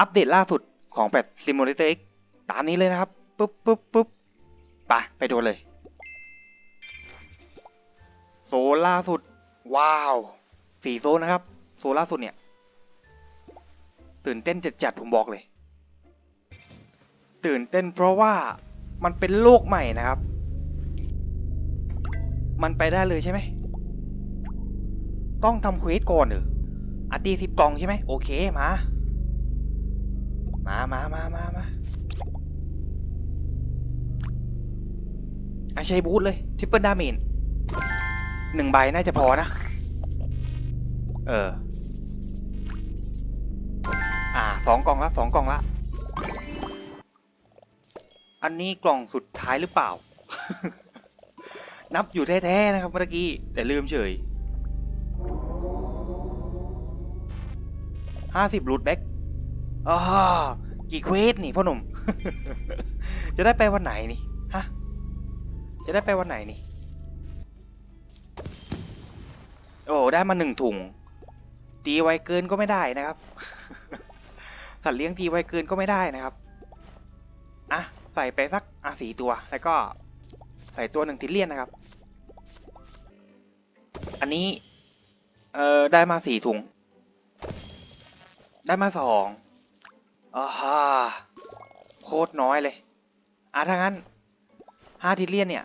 อัปเดตล่าสุดของแพท Simulator X ตามนี้เลยนะครับปุ๊บปุ๊บปุ๊บไปไปดูเลย โซนล่าสุด ว้าวสี่โซนนะครับ โซนล่าสุดเนี่ย ตื่นเต้นจัดๆผมบอกเลย ตื่นเต้นเพราะว่ามันเป็นโลกใหม่นะครับ มันไปได้เลยใช่ไหม ต้องทำเควสก่อนเหรออาตีสิบกล่องใช่ไหมโอเคมา มามามามามาอาใช้บูทเลยทิปเปิลดาเมจหนึ่งใบน่าจะพอนะ เออ อ่าสองกล่องละสองกล่องละ อันนี้กล่องสุดท้ายหรือเปล่า นับอยู่แท้ๆนะครับเมื่อกี้ แต่ลืมเฉยห้าสิบรูทแบ็ก อ๋อกี่เควสนี่พ่อหนุ่ม จะได้ไปวันไหนนี่ ฮะ จะได้ไปวันไหนนี่ โอ้ ได้มาหนึ่งถุง ตีไวเกินก็ไม่ได้นะครับ สัตว์เลี้ยงตีไวเกินก็ไม่ได้นะครับ อะ ใส่ไปสัก อะสี่ตัว แล้วก็ใส่ตัวหนึ่งทิลเลียนนะครับ อันนี้ เอ่อ ได้มาสี่ถุง ได้มาสอง อ่าฮะโคตรน้อยเลยอะถ้างั้นห้าทิเลียนเนี่ย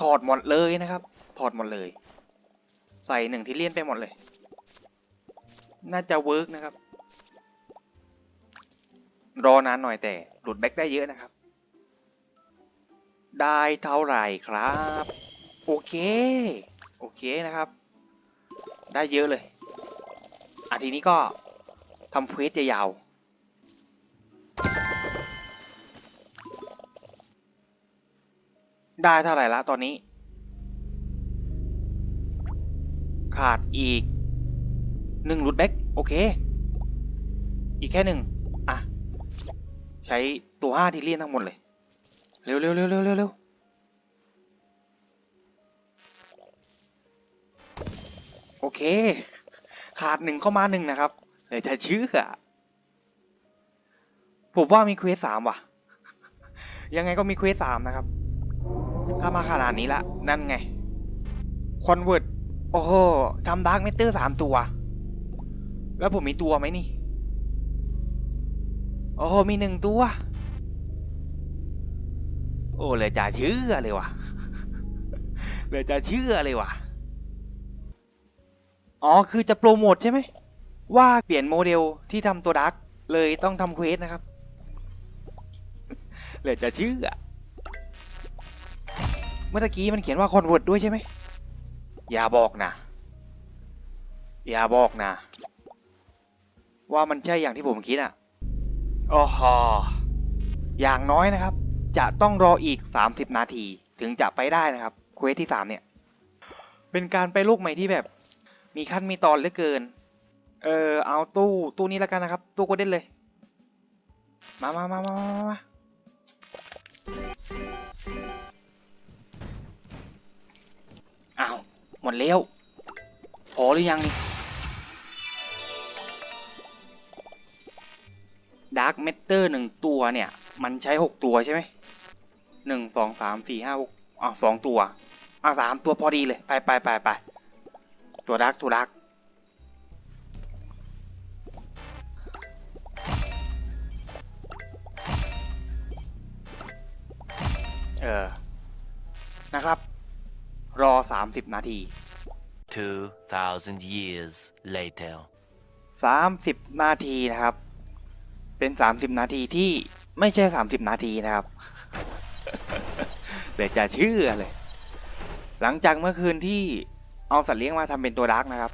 ถอดหมดเลยนะครับ ถอดหมดเลย ใส่หนึ่งทิเลียนไปหมดเลย น่าจะเวิร์กนะครับ รอนานหน่อยแต่หลุดแบ็กได้เยอะนะครับ ได้เท่าไหร่ครับ โอเค โอเคนะครับ ได้เยอะเลยอะทีนี้ก็ทำเควสยาว ได้เท่าไหร่ละตอนนี้ ขาดอีกหนึ่งรูทแบ็กโอเค อีกแค่หนึ่งอะ ใช้ตัวห้าที่เลียนทั้งหมดเลย เร็วเร็วเร็วเร็วเร็วเร็วโอเค ขาดหนึ่งเข้ามาหนึ่งนะครับเลยจะชื่ออะผมว่ามีเควสสามว่ะ ยังไงก็มีเควสสามนะครับ ถ้ามาขนาดนี้ละ นั่นไงคอนเวิร์ตโอ้โหทำดาร์กเมเตอร์สามตัว แล้วผมมีตัวไหมนี่ โอ้โห มีหนึ่งตัว โอ้เลยจะเชื่อเลยว่ะเลยจะเชื่อเลยว่ะ อ๋อ คือจะโปรโมทใช่ไหม ว่าเปลี่ยนโมเดลที่ทำตัวดาร์กเลยต้องทำเควสนะครับเลยจะเชื่อ เมื่อตะกี้มันเขียนว่าคอนเวิร์ตด้วยใช่ไหมอย่าบอกนะ อย่าบอกนะ ว่ามันใช่อย่างที่ผมคิดอะโอ้โหอย่างน้อยนะครับ จะต้องรออีก 30 นาทีถึงจะไปได้นะครับเควสที่ 3 เนี่ย เป็นการไปลูกใหม่ที่แบบ มีขั้นมีตอนเหลือเกิน เออเอาตู้ตู้นี้แล้วกันนะครับ ตู้โกลเด้นเลย มามามามามามา หมดแล้วพอหรือยังนี่ดาร์กเมเตอร์หนึ่งตัวเนี่ย มันใช้หกตัวใช่ไหมหนึ่งสองสามสี่ห้าหกอะสองตัวอะสามตัวพอดีเลย ไปไปไปไปตัวดาร์กตัวดาร์กเออ นะครับ รอสามสิบนาที 2,000 years later. สามสิบนาทีนะครับ เป็นสามสิบนาทีที่ไม่ใช่สามสิบนาทีนะครับเดี๋ยวจะเชื่อเลย หลังจากเมื่อคืนที่เอาสัตว์เลี้ยงมาทำเป็นตัวดาร์กนะครับ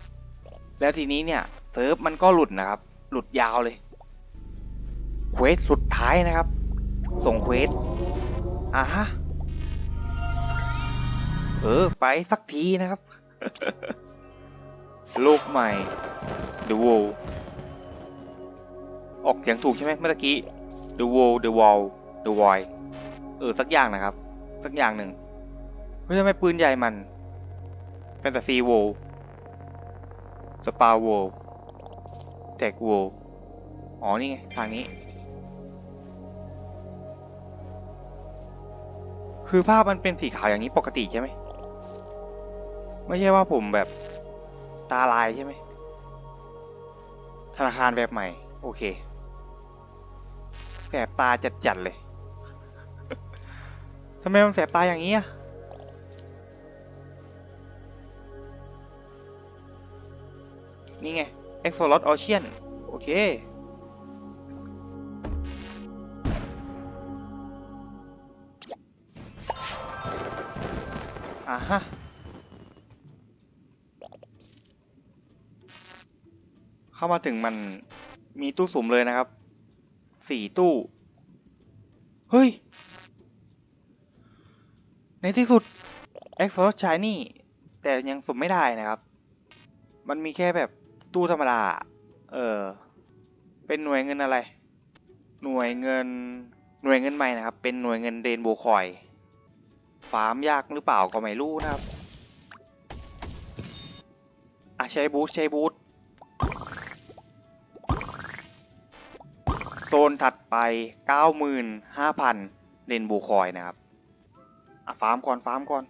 แล้วทีนี้เนี่ยเซิร์ฟมันก็หลุดนะครับ หลุดยาวเลยเควสสุดท้ายนะครับ ส่งเควสอะฮะ เออ ไปสักทีนะครับ โลกใหม่ The Wall ออกเสียงถูกใช่ไหมเมื่อกี้ The Wall The Wall The Void เออ สักอย่างนะครับ สักอย่างหนึ่งเฮ้ยทำไมปืนใหญ่มัน เป็นแต่ซีโวสปาโวแท็กโวอ๋อ นี่ไง ทางนี้ คือภาพมันเป็นสีขาวอย่างนี้ปกติใช่ไหม ไม่ใช่ว่าผมแบบตาลายใช่ไหม ธนาคารแบบใหม่ โอเค แสบตาจัดๆเลย ทำไมมันแสบตาอย่างนี้อะนี่ไง Exolot Ocean โอเค อ่าฮะ เข้ามาถึงมันมีตู้สุ่มเลยนะครับสี่ตู้ เฮ้ย ในที่สุด Exodus Shiny แต่ยังสุ่มไม่ได้นะครับ มันมีแค่แบบตู้ธรรมดา เออ เป็นหน่วยเงินอะไร หน่วยเงิน หน่วยเงินใหม่นะครับ เป็นหน่วยเงินเรนโบคอย ฟาร์มยากหรือเปล่าก็ไม่รู้นะครับอะใช้บูทใช้บูท โซนถัดไป 95,000 เรนบว์คอยนะครับ อะ ฟาร์มก่อน ฟาร์มก่อน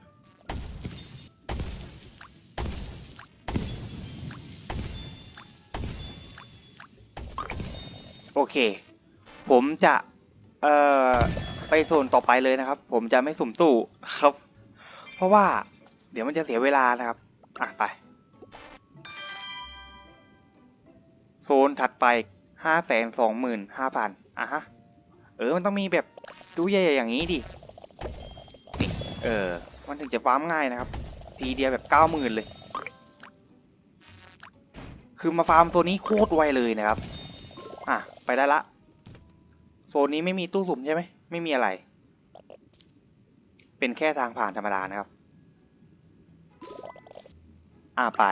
โอเค ผมจะ เอ่อ ไปโซนต่อไปเลยนะครับ ผมจะไม่สุ่มตู้ครับ เพราะว่าเดี๋ยวมันจะเสียเวลานะครับ อะ ไป โซนถัดไป ห้าแสนสองหมื่นห้าพันอะฮะ เออ มันต้องมีแบบตู้ใหญ่ๆอย่างนี้ดินี่เออ มันถึงจะฟาร์มง่ายนะครับ ทีเดียวแบบเก้าหมื่นเลย คือมาฟาร์มโซนนี้โคตรไวเลยนะครับ อะ ไปได้ละ โซนนี้ไม่มีตู้สุ่มใช่ไหม ไม่มีอะไร เป็นแค่ทางผ่านธรรมดานะครับ อะไป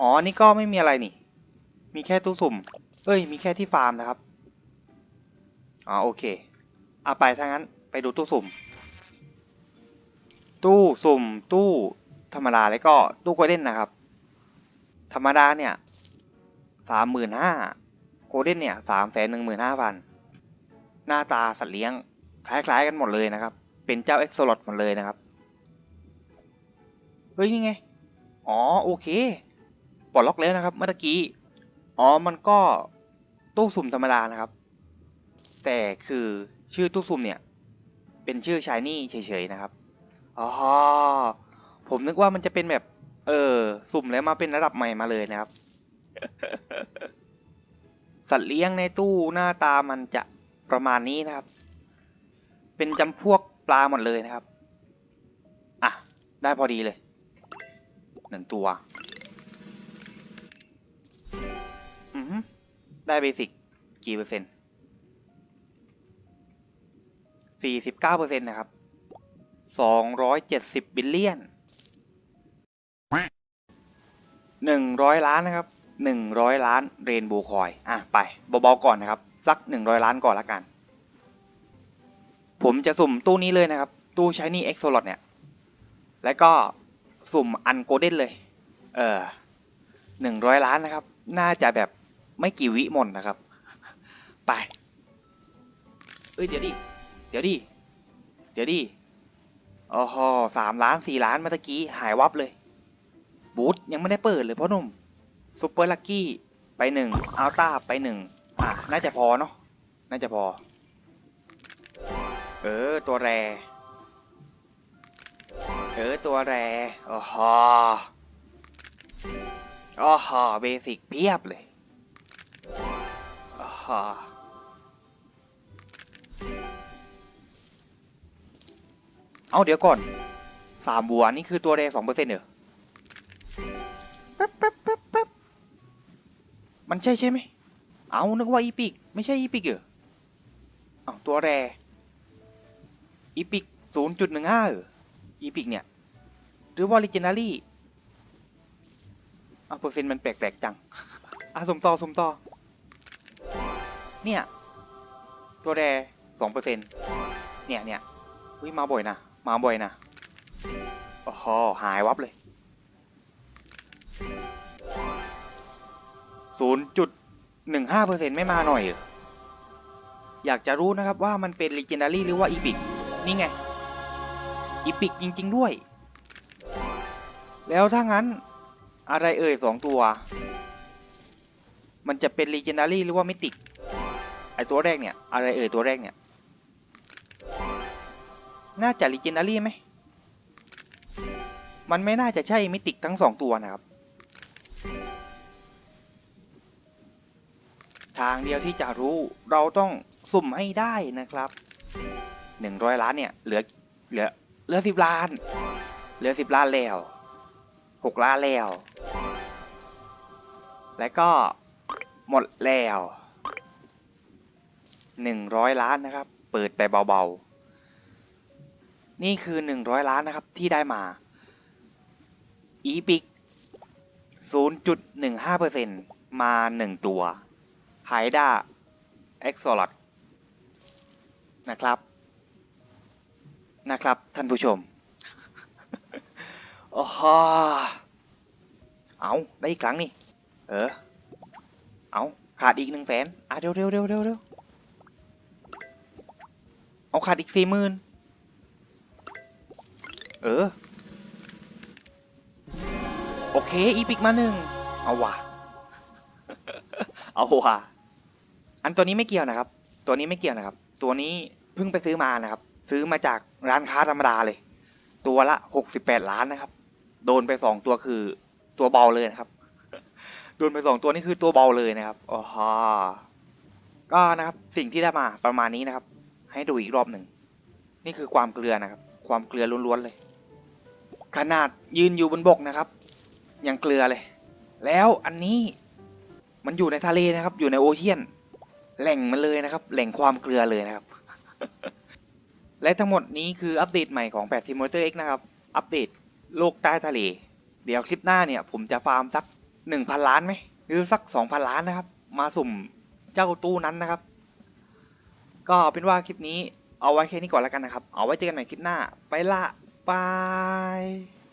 อ๋อ นี่ก็ไม่มีอะไรนี่ มีแค่ตู้สุ่ม เอ้ย มีแค่ที่ฟาร์มนะครับ อ๋อโอเค เอะไปถ้างั้นไปดูตู้สุ่ม ตู้สุ่ม ตู้ธรรมดาแล้วก็ตู้โกลเด้นนะครับ ธรรมดาเนี่ยสามหมื่นห้าโกลเด้นเนี่ยสามแสนหนึ่งหมื่นห้าพันหน้าตาสัตว์เลี้ยง คล้ายๆกันหมดเลยนะครับ เป็นเจ้าเอ็กโซลอดหมดเลยนะครับ เฮ้ยนี่ไง อ๋อโอเคปลดล็อกแล้วนะครับเมื่อกี้ อ๋อ มันก็ตู้สุ่มธรรมดานะครับ แต่คือชื่อตู้สุ่มเนี่ย เป็นชื่อชายนี่เฉยๆนะครับ อ๋อ ผมนึกว่ามันจะเป็นแบบ เออ สุ่มแล้วมาเป็นระดับใหม่มาเลยนะครับ สัตว์เลี้ยงในตู้หน้าตามันจะประมาณนี้นะครับ เป็นจำพวกปลาหมดเลยนะครับ อะ ได้พอดีเลยหนึ่งตัว ได้เบสิกกี่เปอร์เซ็นต์สี่สิบเก้าเปอร์เซ็นต์นะครับสองร้อยเจ็ดสิบบิลเลียนหนึ่งร้อยล้านนะครับหนึ่งร้อยล้านเรนโบว์คอยอะไปเบาๆก่อนนะครับ สักหนึ่งร้อยล้านก่อนละกัน ผมจะสุ่มตู้นี้เลยนะครับ ตู้ใช้นี่เอ็กโซลอดเนี่ย แล้วก็สุ่มอันโกลเด้นเลย เออหนึ่งร้อยล้านนะครับ น่าจะแบบ ไม่กี่วิหมดนะครับ ไป เอ้ยเดี๋ยวดิ เดี๋ยวดิ เดี๋ยวดิอ๋อสามล้านสี่ล้านเมื่อกี้หายวับเลย บูธยังไม่ได้เปิดเลยพ่อหนุ่มซูเปอร์ลักกี้ไปหนึ่งอัลต้าไปหนึ่งอะน่าจะพอเนาะน่าจะพอ เออ ตัวแรเออ ตัวแรอ๋อฮออ๋อฮอเบสิกเพียบเลย อ๋อฮอเอาเดี๋ยวก่อนสามบัวนี่คือตัวแรสองเปอร์เซ็นต์เหรอแป๊บแป๊บแป๊บแป๊บมันใช่ใช่ไหม เอานึกว่าอีพิก ไม่ใช่อีพิกเหรอเอาตัวแรอีพิกศูนย์จุดหนึ่งห้าเหรออีพิกเนี่ย หรือว่าลิเจนารี่อะเปอร์เซ็นต์มันแปลกๆจัง อะสมต่อสมต่อ เนี่ย ตัวแรสองเปอร์เซ็นต์เนี่ยเนี่ยอุ้ยมาบ่อยนะ มาบ่อยนะโอ้โหหายวับเลยศูนย์จุดหนึ่งห้าเปอร์เซ็นต์ไม่มาหน่อยเหรออยากจะรู้นะครับว่ามันเป็น legendary หรือว่า epic นี่ไง epic จริง ๆ ด้วย แล้วถ้างั้นอะไรเอ่ยสองตัว มันจะเป็น legendary หรือว่า mythic ไอตัวแรกเนี่ย อะไรเอ่ยตัวแรกเนี่ย น่าจะ legendary ไหม มันไม่น่าจะใช่ mythic ทั้งสองตัวนะครับ ทางเดียวที่จะรู้เราต้องสุ่มให้ได้นะครับหนึ่งร้อยล้านเนี่ยเหลือเหลือเหลือสิบล้าน เหลือสิบล้านแล้วหกล้านแล้ว และก็หมดแล้ว หนึ่งร้อยล้านนะครับ เปิดไปเบาๆ นี่คือหนึ่งร้อยล้านนะครับที่ได้มาอีพิกศูนย์จุดหนึ่งห้าเปอร์เซ็นมาหนึ่งตัวไฮด้าเอ็กโซลอดนะครับ นะครับ ท่านผู้ชมโอ้โหเอาได้อีกครั้งนี่ เออ เอาขาดอีกหนึ่งแสนอะเร็วเร็วเร็วเร็ว เร็วเอาขาดอีกสี่หมื่นเออ โอเค อีพิกมาหนึ่งเอาว่ะ เอาว่ะ อันตัวนี้ไม่เกี่ยวนะครับ ตัวนี้ไม่เกี่ยวนะครับ ตัวนี้เพิ่งไปซื้อมานะครับ ซื้อมาจากร้านค้าธรรมดาเลย ตัวละหกสิบแปดล้านนะครับ โดนไปสองตัวคือตัวเบาเลยนะครับ โดนไปสองตัวนี่คือตัวเบาเลยนะครับอ๋อฮะก็นะครับ สิ่งที่ได้มาประมาณนี้นะครับ ให้ดูอีกรอบหนึ่ง นี่คือความเกลือนะครับ ความเกลือล้วนๆเลย ขนาดยืนอยู่บนบกนะครับ ยังเกลือเลย แล้วอันนี้มันอยู่ในทะเลนะครับ อยู่ในโอเชียน แหล่งมันเลยนะครับ แหล่งความเกลือเลยนะครับ และทั้งหมดนี้คืออัปเดตใหม่ของ8 Simulator X นะครับ อัปเดตโลกใต้ทะเล เดี๋ยวคลิปหน้าเนี่ย ผมจะฟาร์มสัก 1,000 ล้านไหมหรือสัก 2,000 ล้านนะครับ มาสุ่มเจ้าตู้นั้นนะครับ ก็เป็นว่าคลิปนี้เอาไว้แค่นี้ก่อนแล้วกันนะครับ เอาไว้เจอกันใหม่คลิปหน้า ไปละบาย